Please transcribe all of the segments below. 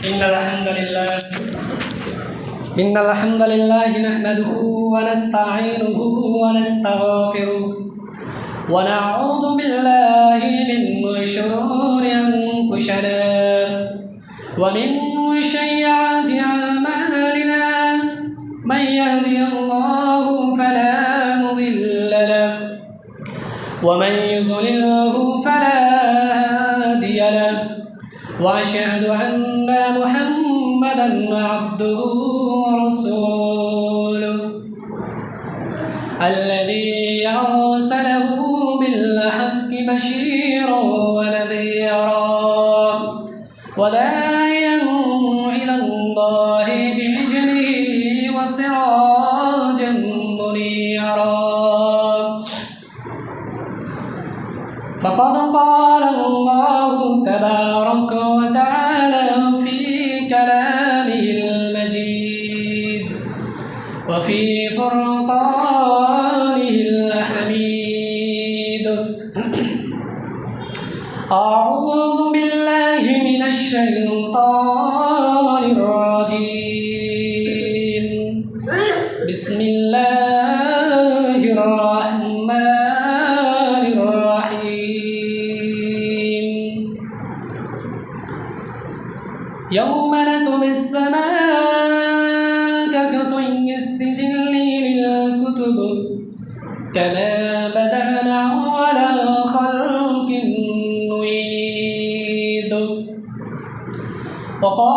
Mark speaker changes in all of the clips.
Speaker 1: إن الحمد لله. إن الحمد لله نحمده ونستعينه ونستغفره ونعوذ بالله من شرور أنفسنا ومن سيئات أعمالنا. من يهدي الله فلا مضل له ومن يضلله وأشهد أن محمدا عبده ورسوله الذي أرسله بالحق بشيرا ونذيرا وداعيا إلى الله باذنه وسراجا منيرا. فقد قال الله تبارك للكتب كما بدأنا على خلق نعيد وقال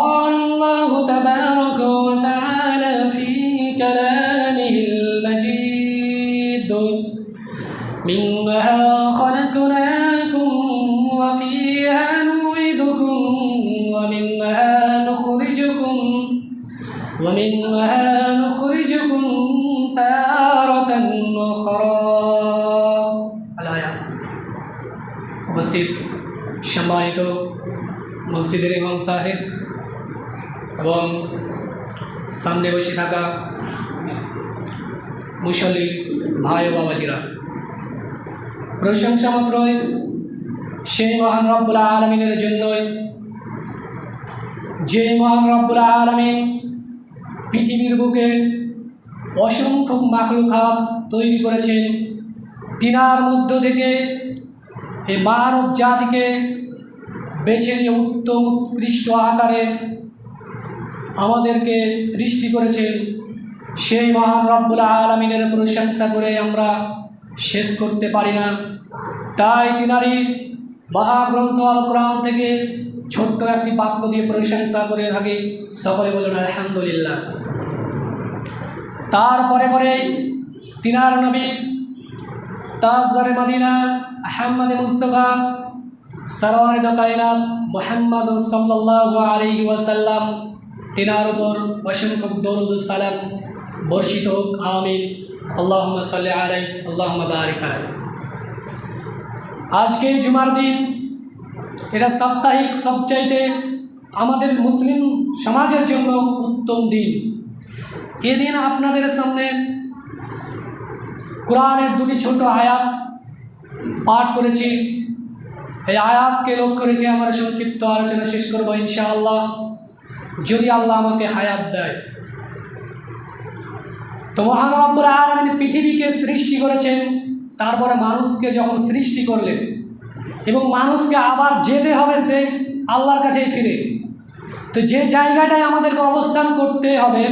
Speaker 1: প্রশংসা মাত্রই সেই মহান রব্বুল আলমিনের জন্যই যে মহান রব্বুল আলমিন পৃথিবীর বুকে অসংখ্য মাখলুকাত তৈরি করেছেন, তিনার মধ্য থেকে এই মানব জাতিকে বেছে নিয়ে উত্তম উৎকৃষ্ট আকারে আমাদেরকে সৃষ্টি করেছেন, সেই মহান রব্বুল আলমিনের প্রশংসা করে আমরা শেষ করতে পারি না। তাই তিনারি মহাগ্রন্থ আল কোরআন থেকে ছোট্ট একটি বাক্য দিয়ে প্রশংসা করে থাকি। সকলে বলুন, আলহামদুলিল্লাহ। তারপরে পরে তিনার নবী তাজদারে মদিনা, আহম্মদ মুস্তফা, সরওয়ার কায়নাত মোহাম্মদ সাল্লাল্লাহু আলাইহি ওয়াসাল্লাম তিনার উপর অসংখ্য দরুদ সালাম বর্ষিত হোক, আমিন। আল্লাহুম্মা সাল্লি আলাইহি, আল্লাহুম্মা বারিক আলাইহি। আজকে জুমার দিন, এটা সাপ্তাহিক সবচাইতে আমাদের মুসলিম সমাজের জন্য উত্তম দিন। এদিন আপনাদের সামনে কোরআনের দুটি ছোট আয়াত পাঠ করেছি। এই আয়াতকে লক্ষ্য রেখে আমরা সংক্ষিপ্ত আলোচনা শেষ করব ইনশাআল্লাহ। যদি আল্লাহ আমাকে হায়াত দেয়। তো মহান রব্বুল আলমিন পৃথিবীকে সৃষ্টি করেছেন তারপরে মানুষকে যখন সৃষ্টি করলেন এবং মানুষকে আবার যেতে হবে সে আল্লাহর কাছেই ফিরে, তো যে জায়গাটায় আমাদেরকে অবস্থান করতে হবে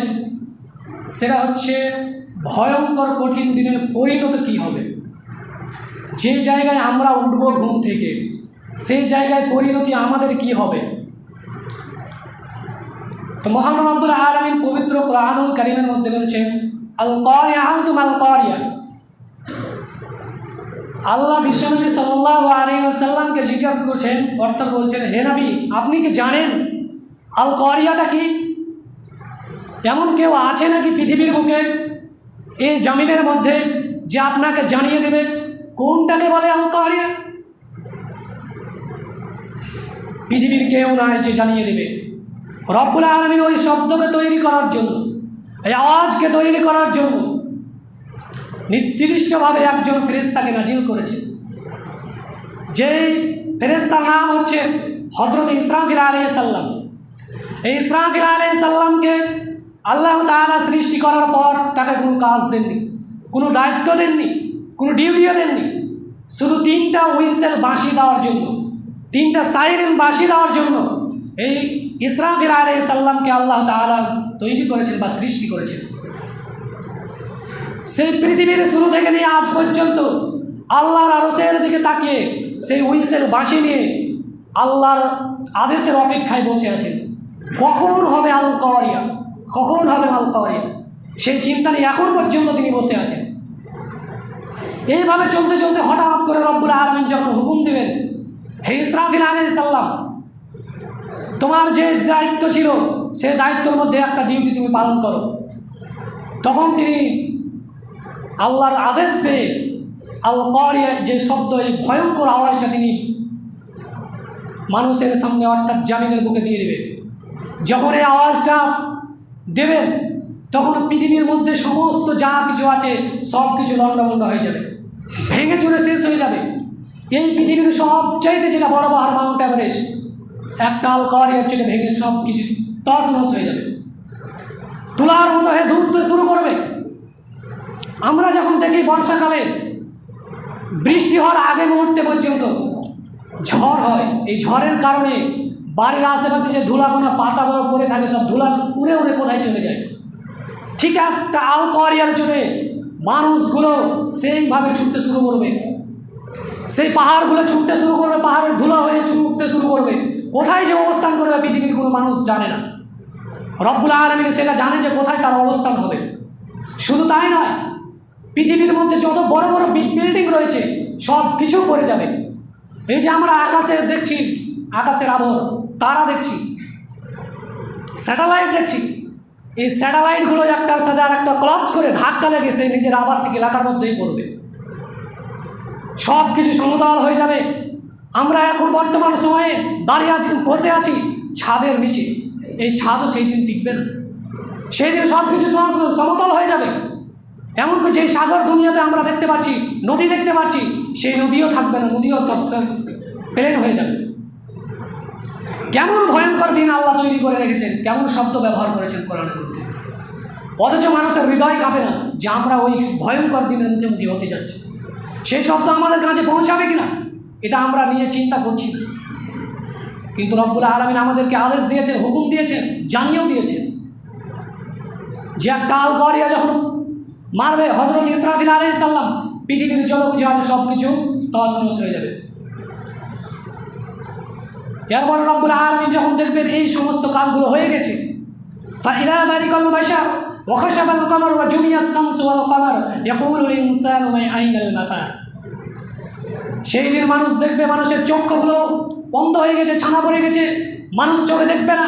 Speaker 1: সেটা হচ্ছে ভয়ঙ্কর কঠিন দিনের পরিণত কি হবে। যে জায়গায় আমরা উঠব ঘুম থেকে, সেই জায়গায় পরিণতি আমাদের কি হবে? তো মহান আলমিন পবিত্র কোরআনুল করিমের মধ্যে বলছেন আল করিয়া তুম আল করিয়া আল্লাহ বিশ্বনবী সাল্লাহ আলিয়াল্লামকে জিজ্ঞাসা করছেন, অর্থাৎ বলছেন, হে নবী, আপনি কি জানেন আল করিয়াটা কি? এমন কেউ আছে নাকি পৃথিবীর বুকে, এই জামিনের মধ্যে যে আপনাকে জানিয়ে দেবে? কোনটাকে বলে আল করিয়া পৃথিবীর কেউ নাই যে জানিয়ে দেবে। রব্বুল আলমিন ওই শব্দকে তৈরি করার জন্য, এই আওয়াজকে তৈরি করার জন্য নির্দিষ্টভাবে একজন ফেরেস্তাকে নাজিল করেছে। যেই ফেরেস্তার নাম হচ্ছে হজরত আলী সাল্লাম এই ইসরাফিল আলাই সাল্লামকে আল্লাহ তাআলা সৃষ্টি করার পর তাকে কোনো কাজ দেননি, কোনো দায়িত্ব দেননি, কোনো ডিউটিও দেননি। শুধু তিনটা হুইসেল বাঁশি দেওয়ার জন্য, তিনটা সাইরেন বাঁশি দেওয়ার জন্য এই ইসরাফিল আলাই সাল্লামকে আল্লাহ তাআলা তৈরি করেছেন বা সৃষ্টি করেছেন। সেই পৃথিবীর শুরু থেকে নিয়ে আজ পর্যন্ত আল্লাহর আরসের দিকে তাকিয়ে সেই হুইসেল বাঁশি নিয়ে আল্লাহর আদেশের অপেক্ষায় বসে আছেন কখন হবে আল করিয়া কখন হবে আল করিয়া সেই চিন্তা নিয়ে এখন পর্যন্ত তিনি বসে আছেন। এইভাবে চলতে চলতে হঠাৎ করে রব্বুল আলমিন যখন হুকুম দেবেন হে ইসরাফিল আলাই সাল্লাম তোমার যে দায়িত্ব ছিল, সে দায়িত্বের মধ্যে একটা ডিউটি তুমি পালন করো। তখন তিনি আল্লাহর আদেশ পেয়ে আল যে শব্দ, এই ভয়ঙ্কর আওয়াজটা তিনি মানুষের সামনে অর্থাৎ জামিনের বুকে দিয়ে দেবে যখন এই আওয়াজটা দেবেন, তখন পৃথিবীর মধ্যে সমস্ত যা কিছু আছে, সব কিছু লণ্ডভণ্ড হয়ে যাবে। ভেঙে চুরে শেষ হয়ে যাবে। এই পৃথিবীর সবচাইতে যেটা বড় পাহাড়, মাউন্ট এভারেস্ট, একটা আল করিয়ার চেটে ভেঙে সব কিছু তছনছ হয়ে যাবে। তুলার মতো হয়ে দূরতে শুরু করবে। আমরা যখন দেখি বর্ষাকালে বৃষ্টি হওয়ার আগে মুহূর্তে পর্যন্ত ঝড় হয়, এই ঝড়ের কারণে বাড়ির আশেপাশে যে ধুলাকোনা পাতা বড় পড়ে থাকে, সব ধুলা উড়ে উড়ে কোথায় চলে যায়। ঠিক একটা আল করিয়ার জন্য মানুষগুলো সেইভাবে ছুটতে শুরু করবে। সেই পাহাড়গুলো ছুটতে শুরু করবে, পাহাড়ের ধুলা হয়ে ছুটতে শুরু করবে। কোথায় যে অবস্থান করবে পৃথিবীর কোনো মানুষ জানে না। রব্বুল আলমিন সেটা জানে যে কোথায় তার অবস্থান হবে। শুধু তাই নয় পৃথিবীর মধ্যে যত বড় বড় বিল্ডিং রয়েছে, সব কিছু পড়ে যাবে। এই যে আমরা আকাশে দেখছি, আকাশের আবহ, তারা দেখছি স্যাটেলাইট দেখছি, এই স্যাটেলাইটগুলো একটার সাথে আর একটা ক্লচ করে ধাক্কা লেগে সে নিজের আবাসিক এলাকার মধ্যেই পড়বে। সব কিছু সমতল হয়ে যাবে। আমরা এখন বর্তমান সময়ে দাঁড়িয়ে আছি, বসে আছি ছাদের নিচে। এই ছাদও সেই দিন টিকবে না। সেই দিন সব কিছু সমতল হয়ে যাবে। এমনকি যে সাগর দুনিয়াতে আমরা দেখতে পাচ্ছি, নদী দেখতে পাচ্ছি, সেই নদীও থাকবে না, নদীও সব প্লেন হয়ে যাবে। কেমন ভয়ঙ্কর দিন আল্লাহ তৈরি করে রেখেছেন, কেমন শব্দ ব্যবহার করেছেন কোরআনের মধ্যে। অথচ মানুষের হৃদয় কাঁপে না যে আমরা ওই ভয়ঙ্কর দিনের মুখোমুখি হতে যাচ্ছি। সেই শব্দ আমাদের কাছে পৌঁছাবে কিনা, এটা আমরা নিয়ে চিন্তা করছি। কিন্তু রব্বুল আলমিন আমাদেরকে আদেশ দিয়েছেন, হুকুম দিয়েছেন, জানিয়েও দিয়েছেন যে একটা আল যখন মারবে হজরত ইসরাফিল আলাই সাল্লাম পৃথিবীর যত কিছু আছে সব কিছু তছনছ হয়ে যাবে এরপর রব্বুল আলমিন যখন দেখবেন এই সমস্ত কাজগুলো হয়ে গেছে فإذا برق البشر وخشب القمر وجمع الشمس والقمر يقول الإنسان ما أين المفر সেই দিন মানুষ দেখবে মানুষের চক্ষুগুলো বন্ধ হয়ে গেছে ছানা পড়ে গেছে মানুষ চোখে দেখবে না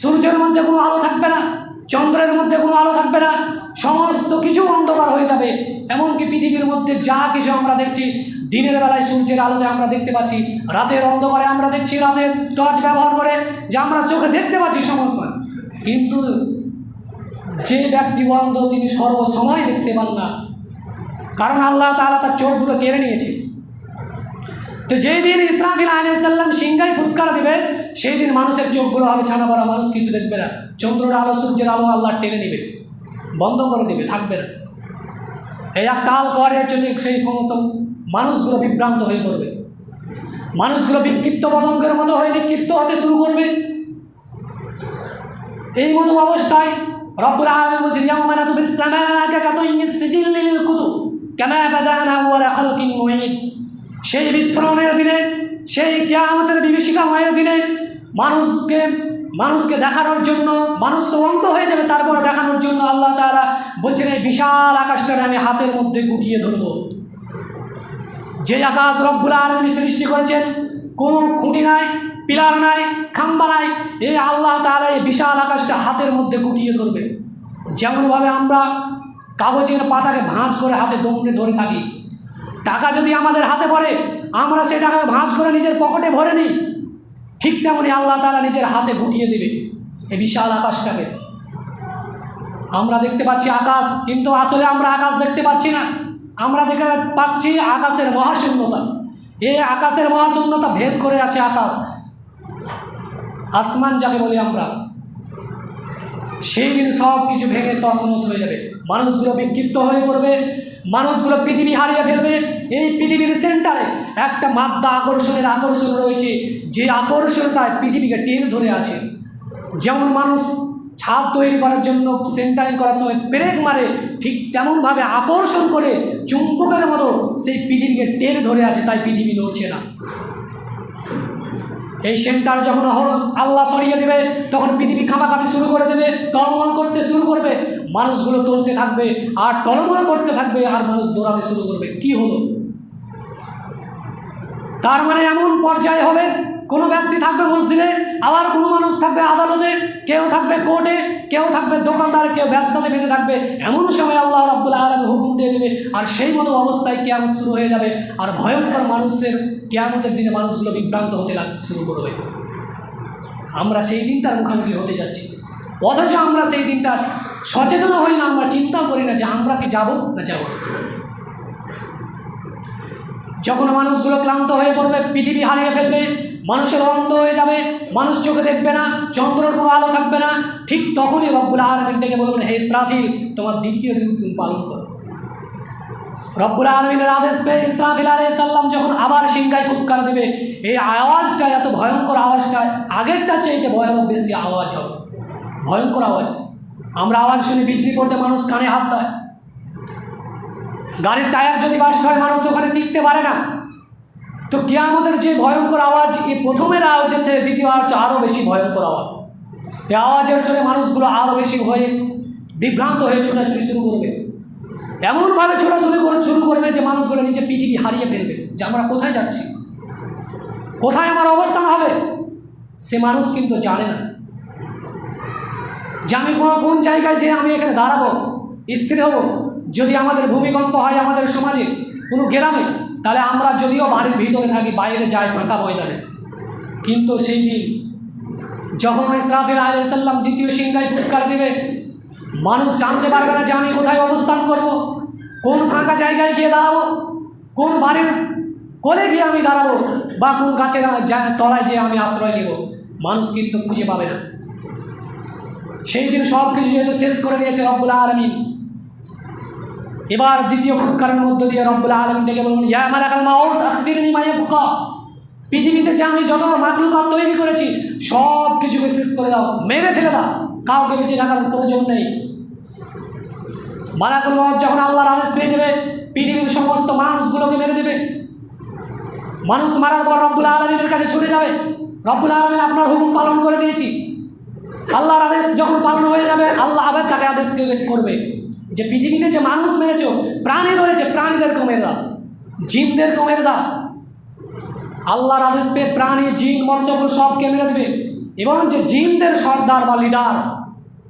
Speaker 1: সূর্যের মধ্যে কোনো আলো থাকবে না চন্দ্রের মধ্যে কোনো আলো থাকবে না। সমস্ত কিছু অন্ধকার হয়ে যাবে। এমনকি পৃথিবীর মধ্যে যা কিছু আমরা দেখছি, দিনের বেলায় সূর্যের আলোতে আমরা দেখতে পাচ্ছি, রাতের অন্ধকারে আমরা দেখছি রাতের টর্চ ব্যবহার করে যে আমরা চোখে দেখতে পাচ্ছি সময় কিন্তু যে ব্যক্তি অন্ধ, তিনি সর্বসময় দেখতে পান না। কারণ আল্লাহ তাআলা তার চোখ দুটো কেড়ে নিয়েছে। তো যেই দিন ইসরাফিল আলাইসাল্লাম সিংহাই ফুৎকার দেবে সেই দিন মানুষের চোখগুলো হবে ছানা পড়া মানুষ কিছু দেখবে না। চন্দ্রের আলো, সূর্যের আলো আল্লাহ টেনে নেবে। বন্ধ করে দেবে, থাকবে না। এই একটা আল করের জন্য সেই ক্ষমতা মানুষগুলো বিভ্রান্ত হয়ে পড়বে। মানুষগুলো বিক্ষিপ্ত পতঙ্গের মতো হয়ে বিক্ষিপ্ত হতে শুরু করবে। এই মতো অবস্থায় রব্বুল আলামিন বলছেন, ইয়াউমা নাতুবিস সামাকা কাতাইয়িস সিজিল্লি লিল কুতুব কামা বাদানা আউয়ালা খালকিন মুঈদ সেই বিস্ফোরণের দিনে, সেই কিয়ামতের বিভীষিকাময়ের দিনে মানুষকে মানুষকে দেখানোর জন্য, মানুষ তো অন্ত হয়ে যাবে তারপর দেখানোর জন্য আল্লাহ তাআলা বলছেন, এই বিশাল আকাশটাকে আমি হাতের মধ্যে গুটিয়ে ধরব। যে আকাশ রব্বুল আলমী সৃষ্টি করেছেন, কোনো খুঁটি নাই, পিলার নাই, খাম্বা নাই, এই আল্লাহ তাআলা এই বিশাল আকাশটা হাতের মধ্যে গুটিয়ে ধরবে। যেমনভাবে আমরা কাগজের পাতাকে ভাঁজ করে হাতে দমড়ে ধরে থাকি, টাকা যদি আমাদের হাতে পড়ে, আমরা সেই টাকা ভাঁজ করে নিজের পকেটে ভরে নিই ঠিক তেমনই আল্লাহ তারা নিজের হাতে গুটিয়ে দেবে এই বিশাল আকাশটাকে। আমরা দেখতে পাচ্ছি আকাশ, কিন্তু আসলে আমরা আকাশ দেখতে পাচ্ছি না। আমরা দেখতে পাচ্ছি আকাশের মহাশূন্যতা। এই আকাশের মহাশূন্যতা ভেদ করে আছে আকাশ। আসমান যাকে বলি আমরা, সেই দিন সব কিছু ভেঙে তছনছ হয়ে যাবে। মানুষগুলো বিক্ষিপ্ত হয়ে পড়বে। মানুষগুলো পৃথিবী হারিয়ে ফেলবে। এই পৃথিবীর সেন্টারে একটা মাদ্দা আকর্ষণের আকর্ষণ রয়েছে, যে আকর্ষণটায় পৃথিবীকে টেনে ধরে আছে। যেমন মানুষ ছাদ তৈরি করার জন্য সেন্টারিং করার সময় ব্রেক মারে, ঠিক তেমনভাবে আকর্ষণ করে চুম্বকের মতো সেই পৃথিবীকে টেনে ধরে আছে, তাই পৃথিবী নড়ছে না। এই সেন্টার যখন আল্লাহ সরিয়ে দেবে, তখন পৃথিবী খামাখামি শুরু করে দেবে টলমল করতে শুরু করবে মানুষগুলো চলতে থাকবে আর টলমল করতে থাকবে আর মানুষ দৌড়াতে শুরু করবে। কি হলো? তার মানে এমন পর্যায়ে হবে, কোনো ব্যক্তি থাকবে মসজিদে, আবার কোনো মানুষ থাকবে আদালতে, কেউ থাকবে কোর্টে, কেউ থাকবে দোকানদার, কেউ ব্যবসাতে বেঁধে থাকবে। এমন সময় আল্লাহ রাব্বুল আলমী হুকুম দিয়ে দেবে, আর সেই মতো অবস্থায় কেয়ামত শুরু হয়ে যাবে। আর ভয়ঙ্কর মানুষের কেয়ামতের দিনে মানুষগুলো বিভ্রান্ত হতে শুরু করবে। আমরা সেই দিনটার মুখোমুখি হতে যাচ্ছি। অথচ আমরা সেই দিনটা সচেতন হই না, আমরা চিন্তা করি না যে আমরা কি যাব না যাব। যখন মানুষগুলো ক্লান্ত হয়ে পড়বে পৃথিবী হারিয়ে ফেলবে, মানুষের অন্ধ হয়ে যাবে, মানুষ চোখে দেখবে না, চন্দ্রের কোনো আলো থাকবে না, ঠিক তখনই রব্বুল আলমিন ডেকে বলবেন, হে ইসরাফিল, তোমার দ্বিতীয় রূপ তুমি পালন করো। রব্বুল আলমিনের আদেশ পেয়ে ইসরাফিল আলহ সাল্লাম যখন আবার সিংহায় ফুৎকার দেবে, এই আওয়াজটা, এত ভয়ঙ্কর আওয়াজটা, আগেরটার চাইতে ভয়াবহ বেশি আওয়াজ হবে। ভয়ঙ্কর আওয়াজ। আমরা আওয়াজ শুনে বিজলি পড়তে মানুষ কানে হাত দেয়। গাড়ির টায়ার যদি বাস্ট হয়, মানুষ ওখানে টিকতে পারে না। তো কেয়ামতের যে ভয়ঙ্কর আওয়াজ, এই প্রথমের আওয়াজের চেয়ে দ্বিতীয় আওয়াজ আরও বেশি ভয়ঙ্কর আওয়াজ। এই আওয়াজের জন্য মানুষগুলো আরও বেশি হয়ে বিভ্রান্ত হয়ে ছোটাছুটি শুরু করবে। এমনভাবে ছোটাছুটি করে শুরু করবে যে মানুষগুলো নিচে পৃথিবী হারিয়ে ফেলবে, যে আমরা কোথায় যাচ্ছি? কোথায় আমার অবস্থান হবে? সে মানুষ কিন্তু জানে না। যে আমি কোনো কোন জায়গায় যে আমি এখানে দাঁড়াবো, স্থির হব? যদি আমাদের ভূমিকম্প হয় আমাদের সমাজে কোনো গ্রামে, তাহলে আমরা যদিও বাড়ির ভিতরে থাকি, বাইরে যাই, ফাঁকা ময়দানে। কিন্তু সেই দিন যখন ইসরাফিল আলাইসাল্লাম দ্বিতীয় সিংহায় ফুৎকার দেবে, মানুষ জানতে পারবে না যে আমি কোথায় অবস্থান করব, কোন ফাঁকা জায়গায় গিয়ে দাঁড়াবো, কোন বাড়ির কোলে গিয়ে আমি দাঁড়াবো, বা কোন গাছের তলায় যেয়ে আমি আশ্রয় নেব। মানুষ কিন্তু খুঁজে পাবে না। সেই দিন সব কিছু যেহেতু শেষ করে দিয়েছে রব্বুল আলমিন। এবার দ্বিতীয় ফুৎকারের মধ্য দিয়ে রব্বুল আলমিন ডেকে বলুন মাউত পৃথিবীতে যে আমি যত মাকলুকাত তৈরি করেছি সব কিছুকে শেষ করে দাও, মেরে ফেলে দাও। কাউকে বেঁচে রাখার প্রয়োজন নেই। মালাকুল মত যখন আল্লাহর আদেশ পেয়ে যাবে, পৃথিবীর সমস্ত মানুষগুলোকে মেরে দেবে। মানুষ মারার পর রব্বুল আলমিনের কাছে ছুটে যাবে। রব্বুল আলমিন আপনার হুকুম পালন করে দিয়েছি। আল্লাহর আদেশ যখন পালন হয়ে যাবে, আল্লাহ আবার তাকে আদেশ করবে যে পৃথিবীতে যে মানুষ মেরেছ, প্রাণী রয়েছে প্রাণীদেরকেও মেরে দাও জিনদেরকেও মেরে দাও আল্লাহর আদেশ পেয়ে প্রাণী, জিন মৎস্যকুল সবকে মেরে দেবে। এবং যে জিনদের সর্দার বা লিডার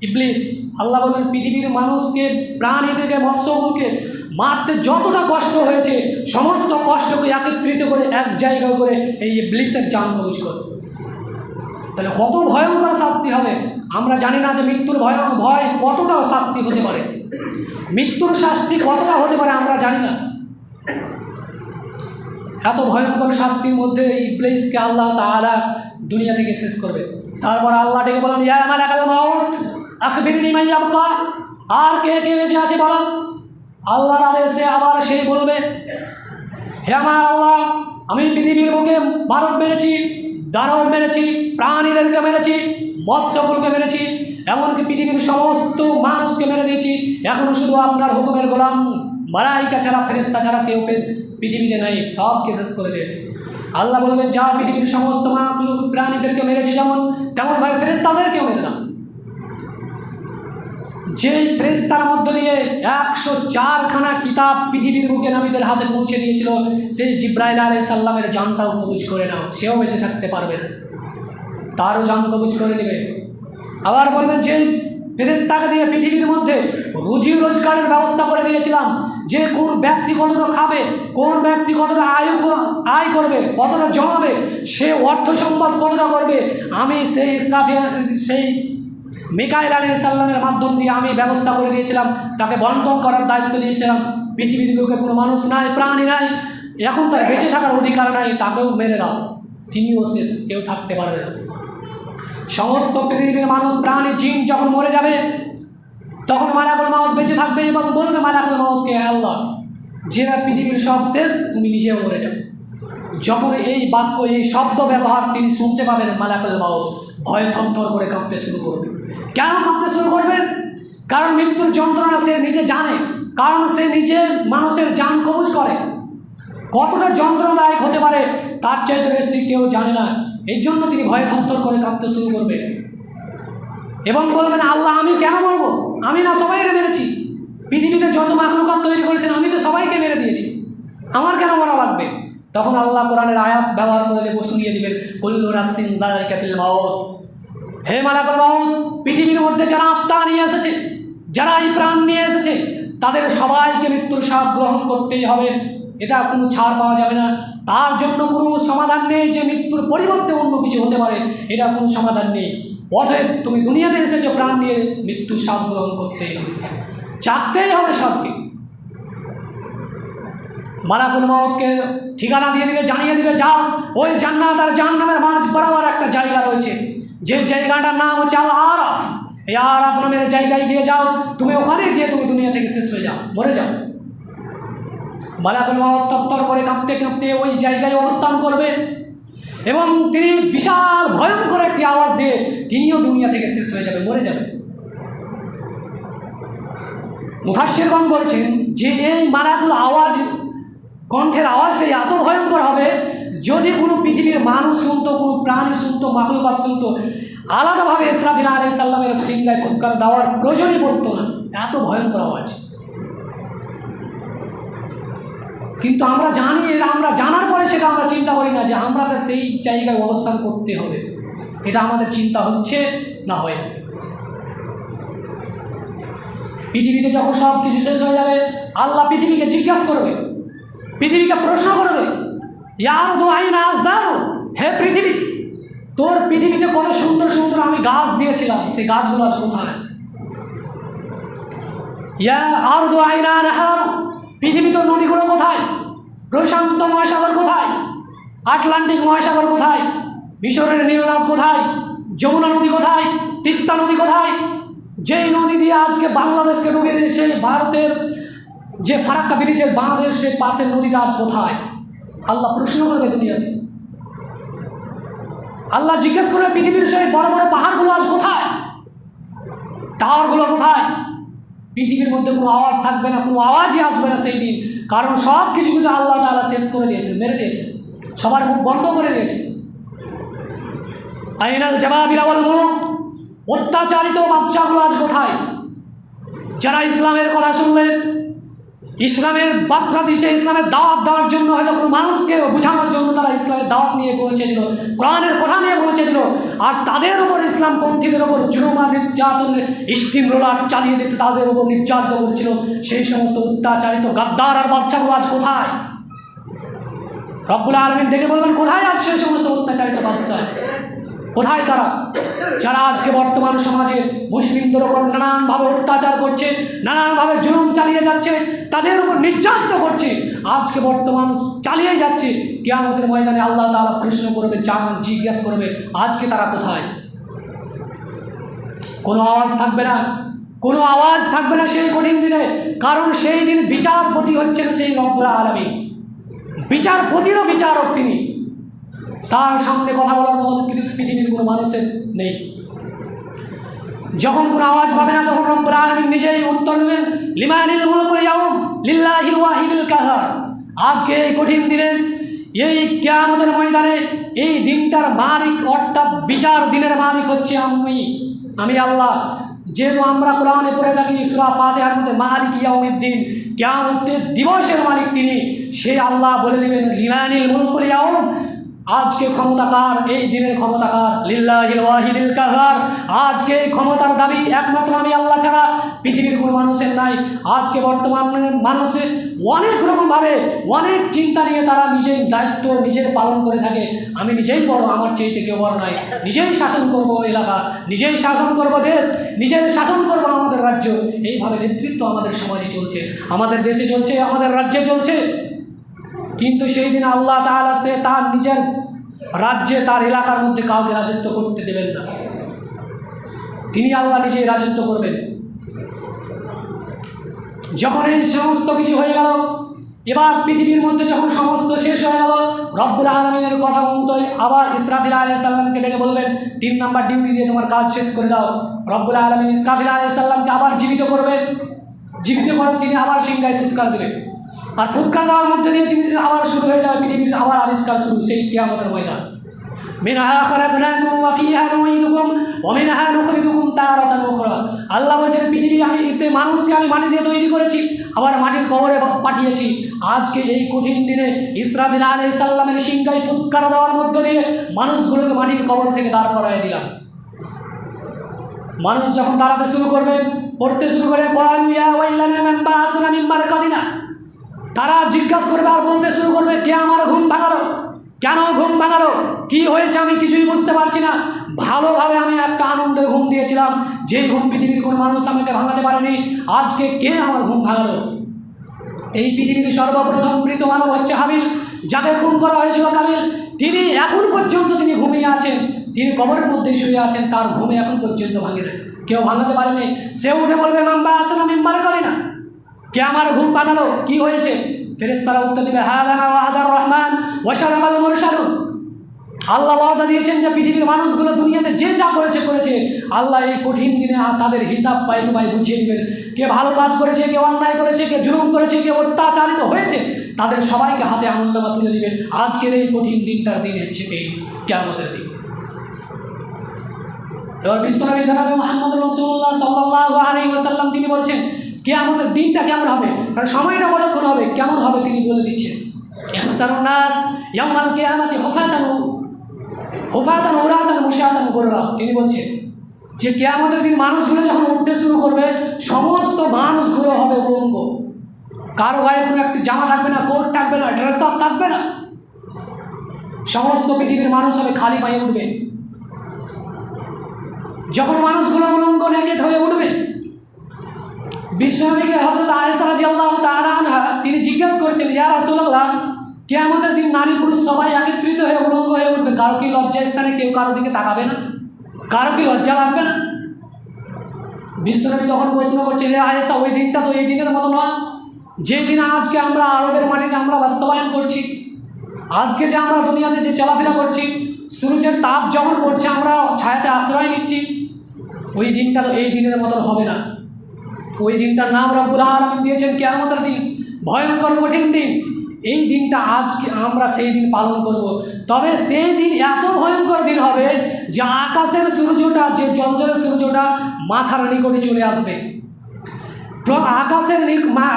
Speaker 1: ইবলিস, আল্লাহ বলেন, পৃথিবীর মানুষকে, প্রাণীদেরকে মৎস্যকুলকে মারতে যতটা কষ্ট হয়েছে, সমস্ত কষ্টকে একত্রিত করে, এক জায়গায় করে এই ইবলিসের চান কবুজ করে। তাহলে কত ভয়ঙ্কর শাস্তি হবে? আমরা জানি না যে মৃত্যুর ভয় ভয় কতটা শাস্তি হতে পারে। মৃত্যুর শাস্তি কতটা হতে পারে আমরা জানি না। এত ভয়ঙ্কর শাস্তির মধ্যে এই ইবলিসকে আল্লাহ তাআলা দুনিয়া থেকে শেষ করবে। তারপর আল্লাহ ডেকে বলেন, ইয়া আমার একাল মাউত, আখবিরনি মাই আবকা আর কে কে বেঁচে আছে বলো? আল্লাহর আদেশে আবার সেই বলবে, হে আমার আল্লাহ, আমি পৃথিবীর বুকে মানব মেরেছি দানব মেরেছি, প্রাণীদেরকে মেরেছি, মৎস্যকুলকে মেরেছি, এমনকি পৃথিবীর সমস্ত মানুষকে মেরে দিয়েছি। এখনও শুধু আপনার হুকুমের গোলাম, মালাইকা ছাড়া ফেরেস্তা ছাড়া কেউ পৃথিবীতে নেই, সবকে শেষ করে দিয়েছে। আল্লাহ বলবেন, যা পৃথিবীর সমস্ত মানুষ, প্রাণীদেরকে মেরেছি যেমন তেমন ভাই ফেরেস্তাদেরকেও মেরে দাও। যেই ফেরেস্তার মধ্য দিয়ে একশো চারখানা কিতাব পৃথিবীর বুকে নামীদের হাতে পৌঁছে দিয়েছিল, সেই জিব্রাইল আলাই সাল্লামের জানটাও কবুজ করে নাও। সেও বেঁচে থাকতে পারবে না। তারও জান কবুজ করে নেবে। আবার বলবেন যে ফেরেস্তাকে দিয়ে পৃথিবীর মধ্যে রুজি রোজগারের ব্যবস্থা করে দিয়েছিলাম। যে কোন ব্যক্তি কতটা খাবে, কোন ব্যক্তি কতটা আয়ু আয় করবে, কতটা জমাবে, সে অর্থ সম্পদ কতটা করবে, আমি সেই ইসরাফিয়া সেই মিকাইল আলী সাল্লামের মাধ্যম দিয়ে আমি ব্যবস্থা করে দিয়েছিলাম, তাকে বন্টন করার দায়িত্ব দিয়েছিলাম। পৃথিবীর বুকে কোনো মানুষ নাই, প্রাণী নাই, এখন তার বেঁচে থাকার অধিকার নাই, তাকেও মেরে দাও। তিনিও শেষ, কেউ থাকতে পারবে না। সমস্ত পৃথিবীর মানুষ প্রাণী, জিন যখন মরে যাবে, তখন মালাকুল মাহত বেঁচে থাকবে এবং বলবে, মালাকুল মাউতকে "হে আল্লাহ যেটা পৃথিবীর সব শেষ, তুমি নিজেও মরে যাবে যখন এই বাক্য, এই শব্দ ব্যবহার তিনি শুনতে পাবেন, মালাকুল মাউত ভয় থরথর করে কাঁপতে শুরু করবে কেন কাঁপতে শুরু করবেন? কারণ মৃত্যুর যন্ত্রণা সে নিজে জানে, কারণ সে নিজে মানুষের যান কবুজ করে। কতটা যন্ত্রণাদায়ক হতে পারে, তার চাইতে বেশি কেউ জানে না। এই জন্য তিনি ভয়ে থরথর করে কাঁপতে শুরু করবেন। এবং বলবেন, আল্লাহ, আমি কেন বলব আমি না সবাইকে মেরেছি। পৃথিবীতে যত মাখলুকাত তৈরি করেছেন, আমি তো সবাইকে মেরে দিয়েছি। আমার কেন মরা লাগবে? তখন আল্লাহ কোরআনের আয়াত ব্যবহার করে দেবো শুনিয়ে দিবেন, কুল্লু নাফসিন যায়কাতুল মাউত। হে মালাকুল মাউত, পৃথিবীর মধ্যে যারা আত্মা নিয়ে এসেছে, যারা এই প্রাণ নিয়ে এসেছে, তাদের সবাইকে মৃত্যুর সাপ গ্রহণ করতেই হবে। এটা কোনো ছাড় পাওয়া যাবে না। তার জন্য কোনো সমাধান নেই যে মৃত্যুর পরিবর্তে অন্য কিছু হতে পারে। এটা কোনো সমাধান নেই। অতএব তুমি দুনিয়াতে এসেছ, প্রাণ নিয়ে মৃত্যুর সাপ গ্রহণ করতেই হবে। চাকতেই হবে সবকে। মালাকুল মাউতকে ঠিকানা দিয়ে দিবে, জানিয়ে দিবে, যাও। ওই জান্নাত আর জাহান্নামের মাঝ বরাবর একটা জায়গা রয়েছে। যে জায়গাটার নাম হচ্ছে আল আরফ। এই আরফ নামের জায়গায় গিয়ে যাও। তুমি ওখানে গিয়ে তুমি দুনিয়া থেকে শেষ হয়ে যাও। মরে যাও। মালাকুল মাউত তত্তর করে কাঁপতে কাঁপতে ওই জায়গায় অবস্থান করবে। এবং তিনি বিশাল, ভয়ঙ্কর একটি আওয়াজ দিয়ে তিনিও দুনিয়া থেকে শেষ হয়ে যাবে, মরে যাবে। মুফাসিরগণ বলছেন যে এই মারাগুলো আওয়াজ কণ্ঠের আওয়াজটাই এত ভয়ঙ্কর হবে? যদি কোনো পৃথিবীর মানুষ শুনতো, কোনো প্রাণী শুনতো, মাখলুকাত শুনতো, আলাদাভাবে ইসরাফিল আলাই সাল্লামের সিংগায় ফুৎকার দেওয়ার প্রয়োজনই পড়তো না। এত ভয়ঙ্কর আওয়াজ। কিন্তু আমরা জানি এটা আমরা জানার পরে সেটা আমরা চিন্তা করি না যে আমরা সেই জায়গায় অবস্থান করতে হবে। এটা আমাদের চিন্তা হচ্ছে না হয়। না পৃথিবীতে যখন সব কিছু শেষ হয়ে যাবে, আল্লাহ পৃথিবীকে জিজ্ঞাসা করবে পৃথিবীকে প্রশ্ন করবে ইয়ার দো আইন আজ হে পৃথিবী, তোর পৃথিবীতে কত সুন্দর সুন্দর আমি গাছ দিয়েছিলাম, সেই গাছগুলো আজ কোথায়? ইয়া পৃথিবী তোর নদীগুলো কোথায়? প্রশান্ত মহাসাগর কোথায়? আটলান্টিক মহাসাগর কোথায়? মিশরের নীলনদ কোথায়? যমুনা নদী কোথায়? তিস্তা নদী কোথায়? যেই নদী দিয়ে আজকে বাংলাদেশকে ডুবে দিয়েছে, ভারতের যে ফারাক্কা ব্রিজের বাংলাদেশের পাশের নদীটা আজ কোথায়? আল্লাহ প্রশ্ন করবে দুনিয়াতে। আল্লাহ জিজ্ঞেস করবে পৃথিবীর সেই বড় বড় পাহাড়গুলো আজ কোথায়? টাওয়ারগুলো কোথায়? পৃথিবীর মধ্যে কোনো আওয়াজ থাকবে না, কোনো আওয়াজই আসবে না সেই দিন। কারণ সব কিছু কিন্তু আল্লাহ তালা শেষ করে দিয়েছেন, মেরে দিয়েছেন। সবার মুখ বন্ধ করে দিয়েছে আইনাল জবাবিরাওয়াল মুলুক, অত্যাচারিত বাচ্চাগুলো আজ কোথায়? যারা ইসলামের কথা শুনলেন ইসলামের বার্তা দিছে, ইসলামের দাওয়াত দেওয়ার জন্য হয়তো কোনো মানুষকে বোঝানোর জন্য তারা ইসলামের দাওয়াত নিয়ে পৌঁছেছিল, কোরআনের কথা নিয়ে পৌঁছেছিল, আর তাদের ওপর ইসলামপন্থীদের ওপর জুলুমা নির্যাতনের স্টিম রোলার চালিয়ে দিতে তাদের ওপর নির্যাতিত করছিল। সেই সমস্ত অত্যাচারিত গাদ্দার আর বাচ্চাগুলো আজ কোথায়? রব্বুল আলমিন দেখে বললেন কোথায় আজ সেই সমস্ত অত্যাচারিত বাচ্চা কোথায় তারা? যারা আজকে বর্তমান সমাজে মুসলিমদের ওপর নানানভাবে অত্যাচার করছে, নানানভাবে জুলুম চালিয়ে যাচ্ছে, তাদের উপর নির্যাতিত করছে, আজকে বর্তমান চালিয়ে যাচ্ছে, কেয়ামতের ময়দানে আল্লাহ তাআলা প্রশ্ন করবে চান জিজ্ঞাসা করবে, আজকে তারা কোথায়? কোনো আওয়াজ থাকবে না, কোনো আওয়াজ থাকবে না সেই কঠিন দিনে, কারণ সেই দিন বিচারপতি হচ্ছেন সেই রব্বুল আলমী বিচারপতিরও বিচারক তিনি। তার সামনে কথা বলার কিন্তু পৃথিবীর কোনো মানুষের নেই। যখন কোনো আওয়াজ পাবে না, তখন রব্বুল আলামিন নিজেই উত্তর দেবেন, লিমানিল মুলকুল ইয়াউম লিল্লাহিল ওয়াহিদুল কাহার। আজকে এই কঠিন দিনে, এই কিয়ামতের ময়দানে, এই দিনটার মালিক, অর্থাৎ বিচার দিনের মালিক হচ্ছে আমি। আমি আল্লাহ। যেহেতু আমরা কোরআনে পড়ে থাকি, সুরা ফাতেহার মধ্যে মালিক ইয়াউমের দিন কিয়ামতের দিবসের মালিক তিনি, সে আল্লাহ বলে দিবেন, লিমানিল মুলকুল ইয়াউম আজকে ক্ষমতাকার এই দিনের ক্ষমতাকার লিল্লাহিল কাহার। আজকে এই ক্ষমতার দাবি একমাত্র আমি আল্লাহ ছাড়া পৃথিবীর কোনো মানুষের নাই। আজকে বর্তমান মানুষের অনেক রকমভাবে অনেক চিন্তা নিয়ে তারা নিজের দায়িত্ব নিজের পালন করে থাকে। আমি নিজেই বড়, আমার চেয়ে কেউ বড় নাই। নিজেই শাসন করব এলাকা, নিজেই শাসন করব দেশ, নিজের শাসন করব আমাদের রাজ্য। এইভাবে নেতৃত্ব আমাদের সমাজে চলছে, আমাদের দেশে চলছে, আমাদের রাজ্যে চলছে। কিন্তু সেই দিন আল্লাহ তাআলা সে তার নিজের রাজ্যে, তার এলাকার মধ্যে কাউকে রাজত্ব করতে দেবেন না। তিনি আল্লাহ নিজেই রাজত্ব করবেন। যখন এই সমস্ত কিছু হয়ে গেল, এবার পৃথিবীর মধ্যে যখন সমস্ত শেষ হয়ে গেল, রব্বুল আলমিনের কথা মতোই আবার ইসরাফিল আলাই সাল্লামকে ডেকে বলবেন, তিন নাম্বার ডিউটি দিয়ে তোমার কাজ শেষ করে দাও। রব্বুল আলমিন ইসরাফিল আলাই সাল্লামকে আবার জীবিত করবেন। জীবিত করে তিনি আবার সিংহায় ফুৎকার দেবেন আর ফুৎকার দেওয়ার মধ্যে দিয়ে তিনি আবার শুরু হয়ে যাবে পৃথিবীর আবার আবিষ্কার শুরু, সেই কেয়ামতের ময়দান। মিনহা খলাকনাকুম ওয়া ফিহা নুঈদুকুম ওয়া মিনহা নুখরিজুকুম তারাতান উখরা। আল্লাহ বলছেন, পৃথিবী আমি, এতে মানুষকে আমি মাটি দিয়ে তৈরি করেছি, আবার মাটির কবরে পাঠিয়েছি। আজকে এই কঠিন দিনে ইসরাফিল আলাইহিস সালামের সিংহায় ফুৎকার দেওয়ার মধ্য দিয়ে মানুষগুলোকে মাটির কবর থেকে দাঁড় করায় দিলাম। মানুষ যখন দাঁড়াতে শুরু করবে, পড়তে শুরু করে ক্বালু ইয়া ওয়াইলানা মান বাআসনা মিন তারা জিজ্ঞাসা করবে আর বলতে শুরু করবে, কে আমার ঘুম ভাঙালো? কেন ঘুম ভাঙালো? কি হয়েছে আমি কিছুই বুঝতে পারছি না। ভালোভাবে আমি একটা আনন্দের ঘুম দিয়েছিলাম, যে ঘুম পৃথিবীর কোনো মানুষ আমাকে ভাঙাতে পারেনি। আজকে কে আমার ঘুম ভাঙালো? এই পৃথিবীর সর্বপ্রথম মৃত মানব হচ্ছে হাবিল যাকে খুন করা হয়েছিল কাবিল তিনি এখন পর্যন্ত তিনি ঘুমিয়ে আছেন, তিনি কবরের মধ্যেই শুয়ে আছেন, তার ঘুমে এখন পর্যন্ত ভাঙে কেউ ভাঙাতে পারেনি। সে উঠে বলবে মাম্বা আসলে মেম্বার করে না। কে আমার ঘুম বানালো কি হয়েছে? ফেরেস্তারা উত্তর দিবে ওয়াহাদার রহমান আল্লাহ ওয়াদা দিয়েছেন যে পৃথিবীর মানুষগুলো দুনিয়াতে যে যা করেছে করেছে। আল্লাহ এই কঠিন দিনে তাদের হিসাব পায় তো পায় বুঝিয়ে দিবেন। কে ভালো কাজ করেছে, কে অন্যায় করেছে, কে জুলুম করেছে, কে অত্যাচারিত হয়েছে, তাদের সবাইকে হাতে আমলনামা তুলে দিবেন। আজকের এই কঠিন দিনটার দিন হচ্ছে এই কেমতের দিন। এবার বিশ্বনবী জানাবে মোহাম্মদ রসুল্লাহ সাল্লাহ আলী ওসাল্লাম তিনি বলছেন কে আমাদের দিনটা কেমন হবে? কারণ সময়টা কতক্ষণ হবে? কেমন হবে তিনি বলে দিচ্ছেন। তিনি বলছেন যে কেয়ামতের দিন মানুষগুলো যখন উঠতে শুরু করবে, সমস্ত মানুষগুলো হবে উলঙ্গ। কারও গায়ে কোনো একটি জামা থাকবে না, কোট থাকবে না ড্রেস আপ থাকবে না। সমস্ত পৃথিবীর মানুষ হবে খালি পায়ে উঠবে। যখন মানুষগুলো উলঙ্গ নেকেট হয়ে উঠবে বিশ্বনবীকে হজরত আয়েশা রাদিয়াল্লাহু তাআলা আনহা তিনি জিজ্ঞাসা করছেন ইয়া রাসূলুল্লাহ, কিয়ামতের দিন নারী পুরুষ সবাই একত্রিত হয়ে উলঙ্গ হয়ে উঠবে কারও কি লজ্জা স্থানে কেউ কারও দিকে তাকাবে না? কারও কি লজ্জা লাগবে না? বিশ্বনবী তখন প্রশ্ন করছে রে আয়েশা, ওই দিনটা তো এই দিনের মতো নয়। যে দিন আজকে আমরা আরবের মাটিতে আমরা বাস্তবায়ন করছি, আজকে যে আমরা দুনিয়াতে যে চলাফেরা করছি, সূর্যের তাপ যখন পড়ছে, আমরা ছায়াতে আশ্রয় নিচ্ছি, ওই দিনটা তো এই দিনের মতন হবে না। ওই দিনটার নাম রব্বুল আলমিন দিয়েছেন কেয়ামতের দিন। ভয়ঙ্কর কঠিন দিন। এই দিনটা আজকে আমরা সেই দিন পালন করব। তবে সেই দিন এত ভয়ঙ্কর দিন হবে যে আকাশের সূর্যটা, যে জঞ্জলের সূর্যটা মাথার নিকটে চলে আসবে। আকাশের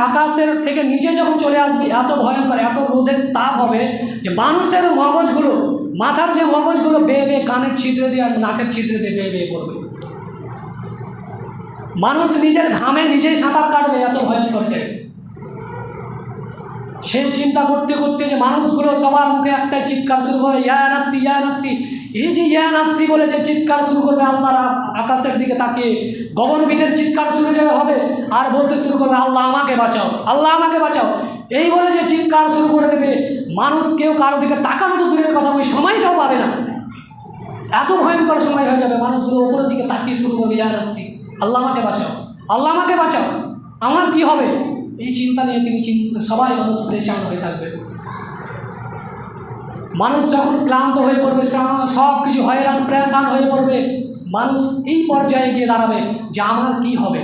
Speaker 1: আকাশের থেকে নিচে যখন চলে আসবে, এত ভয়ঙ্কর, এত রোদের তাপ হবে যে মানুষের মগজগুলো, মাথার যে মগজগুলো বেয়ে বেয়ে কানের ছিদ্রে দিয়ে আর নাকের ছিদ্রে দিয়ে বেয়ে বেয়ে করবে। মানুষ নিজের ঘামে নিজেই সাঁতার কাটবে, এত ভয়ঙ্কর চাই সে চিন্তা করতে করতে যে মানুষগুলো সবার মুখে একটাই চিৎকার শুরু করে, ইয়া নাফসি ইয়া নাফসি। এই যে ইয়া নাফসি বলে যে চিৎকার শুরু করবে, আল্লাহর আকাশের দিকে তাকিয়ে গগনবিদের চিৎকার শুরু যে হবে আর বলতে শুরু করবে, আল্লাহ আমাকে বাঁচাও, আল্লাহ আমাকে বাঁচাও। এই বলে যে চিৎকার শুরু করে দেবে, মানুষ কেউ কারও দিকে তাকানো তো দূরের কথা, ওই সময়টাও পাবে না। এত ভয়ঙ্কর সময় হয়ে যাবে, মানুষগুলো ওপরের দিকে তাকিয়ে শুরু করবে, ইয়া নাফসি। আল্লাহ আমাকে বাঁচাও। আল্লাহ আমাকে বাঁচাও। আমার কি হবে? এই চিন্তা নিয়ে তিনি চিন্তা সবাই মানুষ পরেশান হয়ে থাকবে। মানুষ যখন ক্লান্ত হয়ে পড়বে সব কিছু হয়রান, প্রেশান হয়ে পড়বে, মানুষ এই পর্যায়ে গিয়ে দাঁড়াবে যে আমার কী হবে।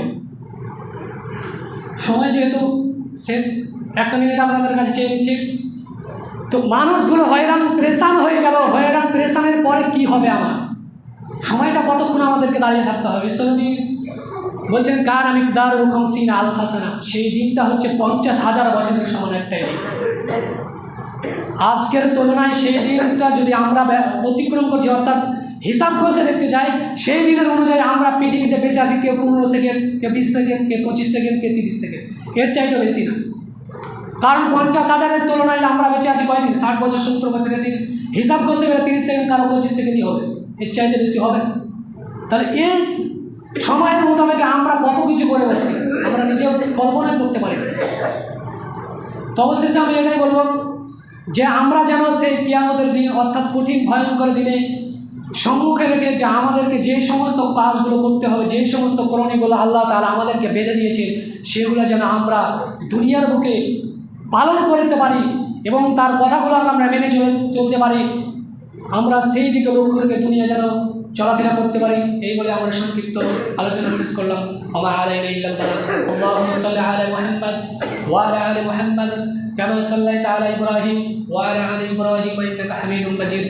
Speaker 1: সময় যেহেতু শেষ, একটা মিনিট আপনাদের কাছে চেয়ে নিচ্ছি। তো মানুষগুলো হয়রান, প্রেশান হয়ে গেল। হয়রান, প্রেশানের পরে কি হবে আমার? সময়টা কতক্ষণ আমাদেরকে দাঁড়িয়ে থাকতে হবে? বিশ্বনবী বলছেন, কার আমি দার রুখমসিন আল হাসানা? সেই দিনটা হচ্ছে পঞ্চাশ হাজার বছরের সমান একটা দিন। আজকের তুলনায় সেই দিনটা যদি আমরা অতিক্রম করছি, অর্থাৎ হিসাব কষে দেখতে যাই, সেই দিনের অনুযায়ী আমরা পৃথিবীতে বেঁচে আছি কেউ পনেরো সেকেন্ড, কেউ বিশ সেকেন্ড, কেউ পঁচিশ সেকেন্ড, কেউ তিরিশ সেকেন্ড। এর চাইতে বেশি না। কারণ পঞ্চাশ হাজারের তুলনায় আমরা বেঁচে আছি কয়দিন? ষাট বছর, সত্তর বছরের দিন। হিসাব করতে গেলে তিরিশ সেকেন্ড, কারও পঁচিশ সেকেন্ডই হবে। এর চাইতে বেশি হবে না। তাহলে এই সময়ের মোতাবেক আমরা কত কিছু করে বসছি আমরা নিজেও কল্পনাই করতে পারি। তো অবশেষে আমি এটাই বলব যে আমরা যেন সেই কিয়ামতের দিনে, অর্থাৎ কঠিন, ভয়ঙ্কর দিনে সম্মুখে রেখে যে আমাদেরকে যে সমস্ত কাজগুলো করতে হবে, যে সমস্ত করণীগুলো আল্লাহ তারা আমাদেরকে বেঁধে দিয়েছে সেগুলো যেন আমরা দুনিয়ার বুকে পালন করতে পারি এবং তার কথাগুলোকে আমরা মেনে চলে চলতে পারি আমরা সেই দিকে লক্ষ্য রেখে দুনিয়া যেন চলাফেরা করতে পারি এই বলে আমরা সংক্ষিপ্ত আলোচনা শেষ করলাম আমার আলাইনা ইল্লাল্লাহ اللهم صل على محمد وعلى ال محمد كما صليت على ابراهيم وعلى ال ابراهيم انك حميد مجيد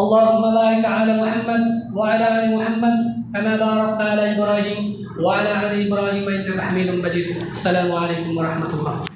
Speaker 1: اللهم بارك على محمد وعلى ال محمد كما باركت على ابراهيم وعلى ال ابراهيم انك حميد مجيد السلام عليكم ورحمه الله